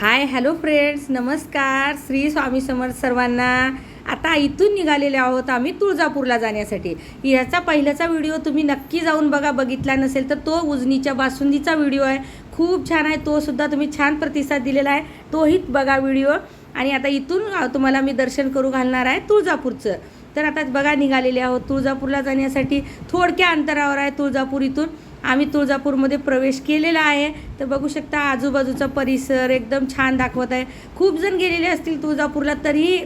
Hi hello friends नमस्कार. श्री स्वामी समर्थ सर्वांना. आता इथून निघालेले आहोत आम्ही तुळजापूरला जाण्यासाठी. ह्याचा पहिल्याचा व्हिडिओ तुम्ही नक्की जाऊन बघा. बघितला नसेल तर तो उजनीच्या बासुंदीचा व्हिडिओ आहे. खूप छान आहे. तो सुद्धा तुम्ही छान प्रतिसाद दिलेला आहे. तोही बघा व्हिडिओ. आणि आता इथून तुम्हाला मी दर्शन करू घालणार आहे तुळजापूरचं. तर आता बघा निघालेले आहोत. तुळजापूरला जाण्यासाठी थोडक्या अंतरावर आहे तुळजापूर इथून. आम्ही तुळजापूरमध्ये प्रवेश केलेला आहे. तर बघू शकता आजूबाजूचा परिसर एकदम छान दाखवत आहे. खूप जण गेलेले असतील तुळजापूरला तरी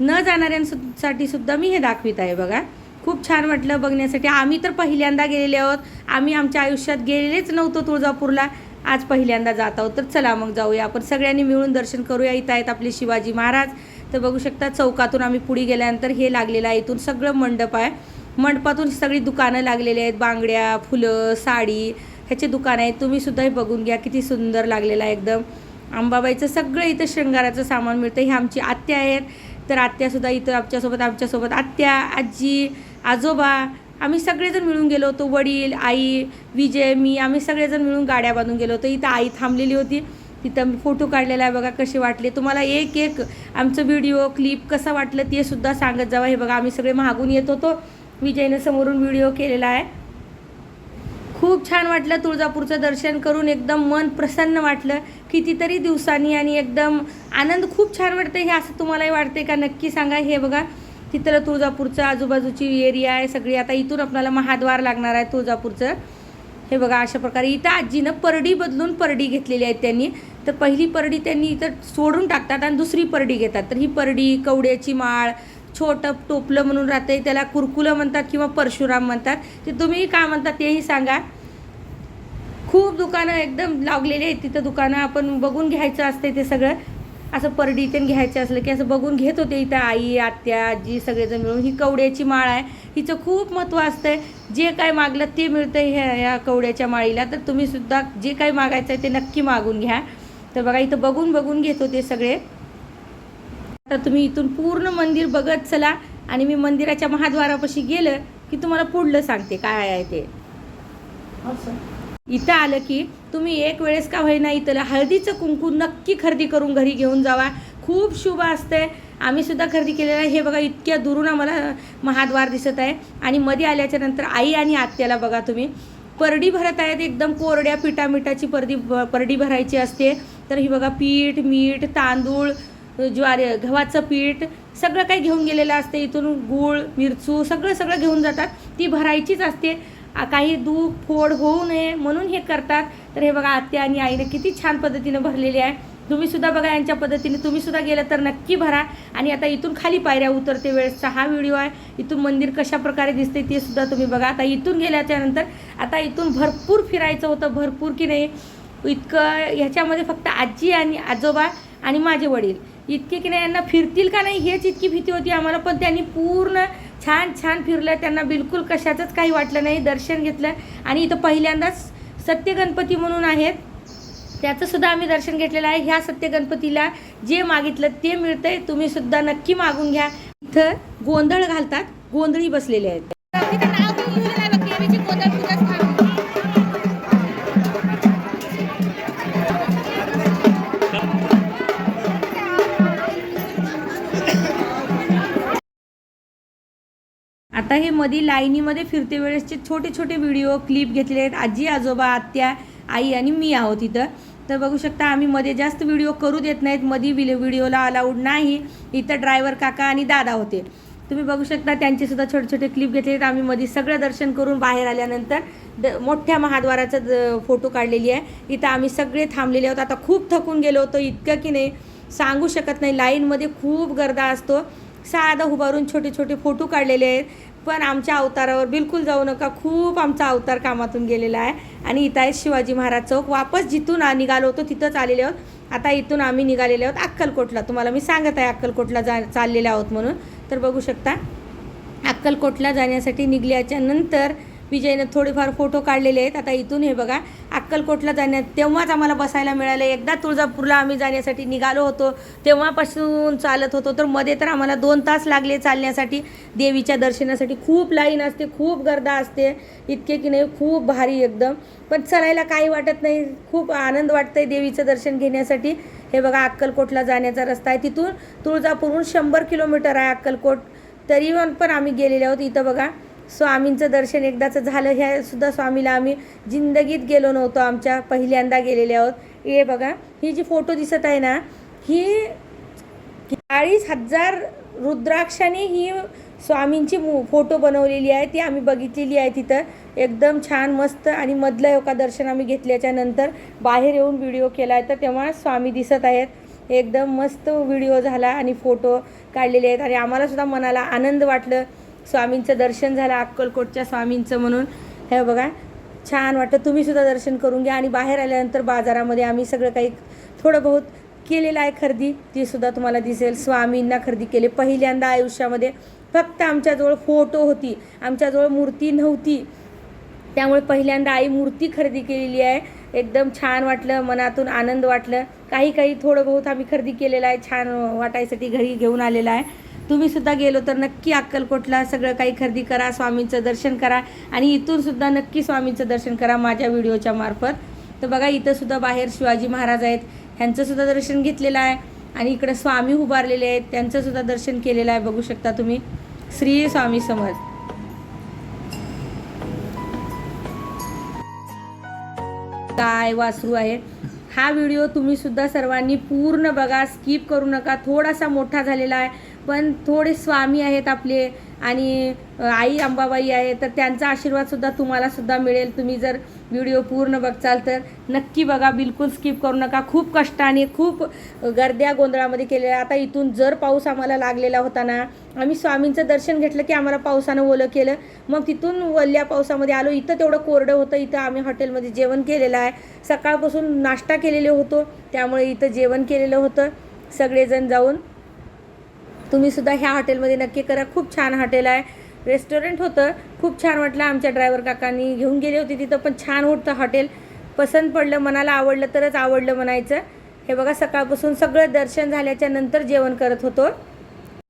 न जाणाऱ्यांसाठी सुद्धा मी हे दाखवित आहे बघा. खूप छान वाटलं बघण्यासाठी. आम्ही तर पहिल्यांदा गेलेले आहोत. आम्ही आमच्या आयुष्यात गेलेलेच नव्हतो तुळजापूरला. आज पहिल्यांदा जात आहोत. तर चला मग जाऊया. आपण सगळ्यांनी मिळून दर्शन करूया. इथं आहेत आपले शिवाजी महाराज. तर बघू शकता चौकातून आम्ही पुढे गेल्यानंतर हे लागलेलं आहे. इथून सगळं मंडप आहे. मंडपातून सगळी दुकानं लागलेली आहेत. बांगड्या फुलं साडी ह्याचे दुकान आहेत. तुम्हीसुद्धा हे बघून घ्या. किती सुंदर लागलेलं आहे एकदम. अंबाबाईचं सगळं इथं शृंगाराचं सामान मिळतं. हे आमची आत्या आहेत. तर आत्यासुद्धा इथं आमच्यासोबत आमच्यासोबत. आत्या आजी आजोबा आम्ही सगळेजण मिळून गेलो होतो. वडील आई विजय मी आम्ही सगळेजण मिळून गाड्या बांधून गेलो होतो. इथं आई थांबलेली होती. तिथं मी फोटो काढलेला आहे बघा कसे वाटले. तुम्हाला एक एक आमचं व्हिडिओ क्लिप कसं वाटलं ते सुद्धा सांगत जावा. हे बघा आम्ही सगळे मागून येत होतो. विजयनं समोरून व्हिडिओ केलेला आहे. खूप छान वाटलं तुळजापूरचं दर्शन करून. एकदम मन प्रसन्न वाटलं. कितीतरी दिवसांनी आणि एकदम आनंद खूप छान वाटतं हे असं तुम्हालाही वाटते का? नक्की सांगा. हे बघा तिथलं तुळजापूरचं आजूबाजूची एरिया आहे. सगळी आता इथून आपल्याला महाद्वार लागणार आहे तुळजापूरचं. हे बघा अशा प्रकारे इथं आजीनं परडी बदलून परडी घेतलेली आहेत त्यांनी. तर पहिली परडी त्यांनी इथं सोडून टाकतात आणि दुसरी परडी घेतात. तर ही परडी कवड्याची माळ छोटं टोपलं म्हणून राहते त्याला कुरकुलं म्हणतात किंवा परशुराम म्हणतात. ते तुम्ही काय म्हणतात तेही सांगा. खूप दुकानं एकदम लावलेली आहेत तिथं दुकानं. आपण बघून घ्यायचं असते ते सगळं. असं परडीतन घ्यायचं असलं की असं बघून घेत होते इथं आई आत्या आजी सगळेजण मिळून. ही कवड्याची माळ आहे. हिचं खूप महत्त्व असतंय. जे काय मागलं ते मिळतं ह्या ह्या कवड्याच्या माळीला. तर तुम्ही सुद्धा जे काही मागायचं आहे ते नक्की मागून घ्या. तर बघा इथं बघून बघून घेत होते सगळे. आता तुम्ही इथून पूर्ण मंदिर बघत चला. आणि मी मंदिराच्या महाद्वारापाशी गेलं की तुम्हाला पुढलं सांगते काय आहे ते. इथं आलं की तुम्ही एक वेळेस का होईना इथं हळदीचं कुंकू नक्की खरेदी करून घरी घेऊन जावा. खूप शुभ असते आम्ही सुद्धा खरेदी केलेलं आहे. हे बघा इतक्या दुरून आम्हाला महाद्वार दिसत आहे. आणि मध्ये आल्याच्यानंतर आई आणि आत्याला बघा तुम्ही. परडी भरत आहेत. एकदम कोरड्या पिठा मिठाची परडी परडी भरायची असते. तर ही बघा पीठ मीठ तांदूळ ज्वारी गव्हाचं पीठ सगळं काही घेऊन गेलेलं असते. इथून गूळ मिरचू सगळं सगळं घेऊन जातात. ती भरायचीच असते. काही दूध फोड होऊ नये म्हणून हे करतात. तर हे बघा आत्या आणि आईने किती छान पद्धतीनं भरलेली आहे. तुम्ही सुद्धा बघा यांच्या पद्धतीने तुम्ही सुद्धा गेलं तर नक्की भरा. आणि आता इथून खाली पायऱ्या उतरते वेळेसचा हा व्हिडिओ आहे. इथून मंदिर कशा प्रकारे दिसते ते सुद्धा तुम्ही बघा. आता इथून गेल्याच्यानंतर आता इथून भरपूर फिरायचं होतं भरपूर की नाही? इतकं ह्याच्यामध्ये फक्त आजी आणि आजोबा आणि माझे वडील. इतके की नाही यांना फिरतील का नाही हेच इतकी भीती होती आम्हाला. पण त्यांनी पूर्ण छान छान फिरलं त्यांना बिलकुल कशाचंच काही वाटलं नाही दर्शन घेतलं. आणि इथं पहिल्यांदाच सत्य गणपती म्हणून आहेत. त्याचंसुद्धा आम्ही दर्शन घेतलेलं आहे. ह्या सत्य गणपतीला जे मागितलं ते मिळतंय. तुम्ही सुद्धा नक्की मागून घ्या. इथं गोंधळ घालतात गोंधळी बसलेले आहेत. आता हे मध्ये लाईनीमध्ये फिरते वेळेसचे छोटे छोटे व्हिडिओ क्लिप घेतले आहेत. आजी आजोबा आत्या आई आणि मी आहोत इथं. तर बघू शकता आम्ही मध्ये जास्त व्हिडिओ करू देत नाहीत. मध्ये विले व्हिडिओला अलाउड नाही. इथं ड्रायव्हर काका आणि दादा होते. तुम्ही बघू शकता त्यांचेसुद्धा छोटे छोटे क्लिप घेतले आहेत. आम्ही मध्ये सगळं दर्शन करून बाहेर आल्यानंतर द मोठ्या महाद्वाराचं फोटो काढलेली आहे. इथं आम्ही सगळे थांबलेले आहोत. आता खूप थकून गेलो होतो इतकं की नाही सांगू शकत नाही. लाईनमध्ये खूप गर्दा असतो. साधं उभारून छोटे छोटे फोटो काढलेले आहेत. पण आमच्या अवतारावर बिलकुल जाऊ नका. खूप आमचा अवतार कामातून गेलेला आहे. आणि इथं आहे शिवाजी महाराज चौक. वापस जिथून निघालो होतो तिथंच आलेले आहोत. आता इथून आम्ही निघालेले आहोत अक्कलकोटला. तुम्हाला मी सांगत आहे अक्कलकोटला जा चाललेले आहोत म्हणून. तर बघू शकता अक्कलकोटला जाण्यासाठी निघल्याच्या नंतर विजयनं थोडेफार फोटो काढलेले आहेत. आता इथून हे बघा अक्कलकोटला जाण्यात तेव्हाच आम्हाला बसायला मिळालं. एकदा तुळजापूरला आम्ही जाण्यासाठी निघालो होतो. तेव्हापासून चालत होतो. तर मध्ये तर आम्हाला दोन तास लागले चालण्यासाठी. देवीच्या दर्शनासाठी खूप लाईन असते खूप गर्दा असते. इतके की नाही खूप भारी एकदम. पण चलायला काही वाटत नाही. खूप आनंद वाटतंय देवीचं दर्शन घेण्यासाठी. हे बघा अक्कलकोटला जाण्याचा रस्ता आहे. तिथून तुळजापूरहून शंभर किलोमीटर आहे अक्कलकोट. तरी पण आम्ही गेलेले आहोत. इथं बघा स्वामींचं दर्शन एकदाचं झालं. ह्यासुद्धा स्वामीला आम्ही जिंदगीत गेलो नव्हतो आमच्या पहिल्यांदा गेलेले आहोत. हे बघा ही जी फोटो दिसत आहे ना ही चाळीस हजार रुद्राक्षाने ही स्वामींची मु फोटो बनवलेली आहे. ती आम्ही बघितलेली आहे तिथं. एकदम छान मस्त आणि मधलं एका दर्शन आम्ही घेतल्याच्या नंतर बाहेर येऊन व्हिडिओ केला आहे. तर तेव्हा स्वामी दिसत आहेत. एकदम मस्त व्हिडिओ झाला आणि फोटो काढलेले आहेत. आणि आम्हालासुद्धा मनाला आनंद वाटलं. स्वामींचं दर्शन झालं अक्कलकोटच्या स्वामींचं म्हणून. हे बघा छान वाटतं. तुम्हीसुद्धा दर्शन करून घ्या. आणि बाहेर आल्यानंतर बाजारामध्ये आम्ही सगळं काही थोडं बहुत केलेलं आहे खरेदी ती सुद्धा तुम्हाला दिसेल. स्वामींना खरेदी केले. पहिल्यांदा आयुष्यामध्ये फक्त आमच्याजवळ फोटो होती. आमच्याजवळ मूर्ती नव्हती. त्यामुळे पहिल्यांदा आई मूर्ती खरेदी केलेली आहे. एकदम छान वाटलं. मनातून आनंद वाटलं. काही काही थोडं बहुत आम्ही खरेदी केलेलं आहे. छान वाटायसाठी घरी घेऊन आलेलं आहे. तुम्ही सुद्धा गेलो तर नक्की अक्कलकोटला सगळं काही खरेदी करा स्वामींचं दर्शन करा आणि इथून सुद्धा नक्की स्वामींचं दर्शन करा माझ्या व्हिडिओच्या मार्फत. तर बघा इथं सुद्धा बाहेर शिवाजी महाराज आहेत. ह्यांचं सुद्धा दर्शन घेतलेलं आहे आणि इकडे स्वामी उभारलेले आहेत. त्यांचं सुद्धा दर्शन केलेलं आहे बघू शकता तुम्ही. श्री स्वामी समज काय वासरू आहे. हा व्हिडिओ तुम्ही सुद्धा सर्वांनी पूर्ण बघा स्किप करू नका. थोडासा मोठा झालेला आहे. पण थोडे स्वामी आहेत आपले आणि आई अंबाबाई आहे तर त्यांचा आशीर्वादसुद्धा तुम्हालासुद्धा मिळेल. तुम्ही जर व्हिडिओ पूर्ण बघचाल तर नक्की बघा बिलकुल स्किप करू नका. खूप कष्टाने खूप गर्द्या गोंधळामध्ये केलेल्या आता इथून जर पाऊस आम्हाला लागलेला होता ना आम्ही स्वामींचं दर्शन घेतलं की आम्हाला पावसानं ओलं केलं. मग तिथून वल्ल्या पावसामध्ये आलो. इथं तेवढं कोरडं होतं. इथं आम्ही हॉटेलमध्ये जेवण केलेलं आहे. सकाळपासून नाश्ता केलेले होतो. त्यामुळे इथं जेवण केलेलं होतं. सगळेजण जाऊन तुम्ही सुद्धा ह्या हॉटेलमध्ये नक्की करा. खूप छान हॉटेल आहे. रेस्टॉरंट होतं. खूप छान वाटलं आमच्या ड्रायव्हर काकांनी घेऊन गेले होते तिथं पण छान होतं हॉटेल. पसंत पडलं मनाला आवडलं तरच आवडलं म्हणायचं. हे बघा सकाळपासून सगळं दर्शन झाल्याच्यानंतर जेवण करत होतो.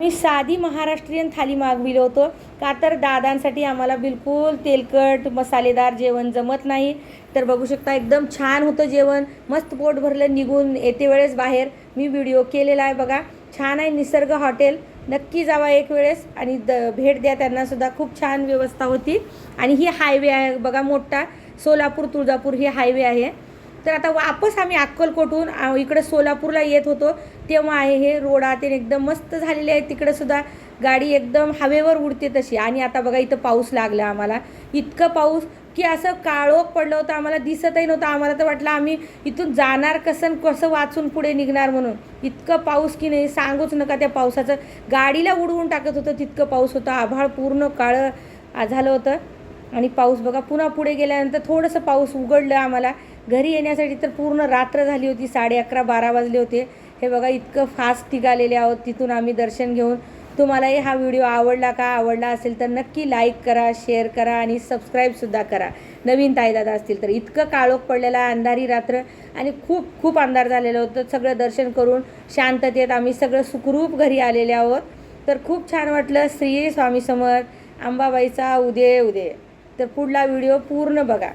मी साधी महाराष्ट्रीयन थाली मागविलो होतो. का तर दादांसाठी आम्हाला बिलकुल तेलकट मसालेदार जेवण जमत नाही. तर बघू शकता एकदम छान होतं जेवण. मस्त पोट भरलं निघून येते वेळेस बाहेर. मी व्हिडिओ केलेला आहे बघा. छान आहे निसर्ग हॉटेल. नक्की जावा एक वेळेस आणि द भेट द्या त्यांनासुद्धा खूप छान व्यवस्था होती. आणि ही हायवे आहे. बघा मोठा सोलापूर तुळजापूर ही हायवे आहे. तर आता वापस आम्ही अक्कलकोटहून इकडं सोलापूरला येत होतो. तेव्हा आहे हे रोड ते एकदम मस्त झालेले आहे तिकडंसुद्धा गाडी एकदम हवेवर उडते तशी. आणि आता बघा इथं पाऊस लागला आम्हाला. इतकं पाऊस की असं काळोख पडलं होतं आम्हाला दिसतही नव्हतं. आम्हाला तर वाटलं आम्ही इथून जाणार कसं कसं वाचून पुढे निघणार म्हणून. इतकं पाऊस की नाही सांगूच नका त्या पावसाचं. गाडीला उडवून टाकत होतं तितकं पाऊस होतं. आभाळ पूर्ण काळं झालं होतं. आणि पाऊस बघा पुन्हा पुढे गेल्यानंतर थोडंसं पाऊस उघडलं आम्हाला. घरी येण्यासाठी तर पूर्ण रात्र झाली होती साडे अकरा बारा वाजले होते. हे बघा इतकं फास्ट निघालेले आहोत. तिथून आम्ही दर्शन घेऊन तुम्हालाही हा व्हिडिओ आवडला का आवडला असेल तर नक्की लाईक करा शेअर करा आणि सबस्क्राईबसुद्धा करा. नवीन ताईदादा असतील तर इतकं काळोख पडलेला अंधारी रात्र आणि खूप खूप अंधार झालेलं होतं. सगळं दर्शन करून शांततेत आम्ही सगळं सुखरूप घरी आलेले आहोत. तर खूप छान वाटलं श्री स्वामी समर्थ अंबाबाईचा उदय उदय. तर पुढला व्हिडिओ पूर्ण बघा.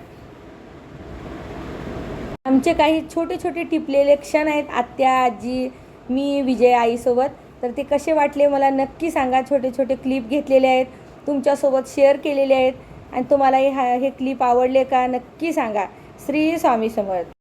आमचे काही छोटे छोटे टिपलेले क्षण आहेत. आत्या आजी मी विजय आईसोबत. तर ते कसे वाटले मला नक्की सांगा. छोटे छोटे क्लिप घेतलेले आहेत. तुमच्यासोबत शेअर केलेले आहेत. आणि तुम्हालाही हा हे क्लिप आवडले का नक्की सांगा. श्री स्वामी समर्थ.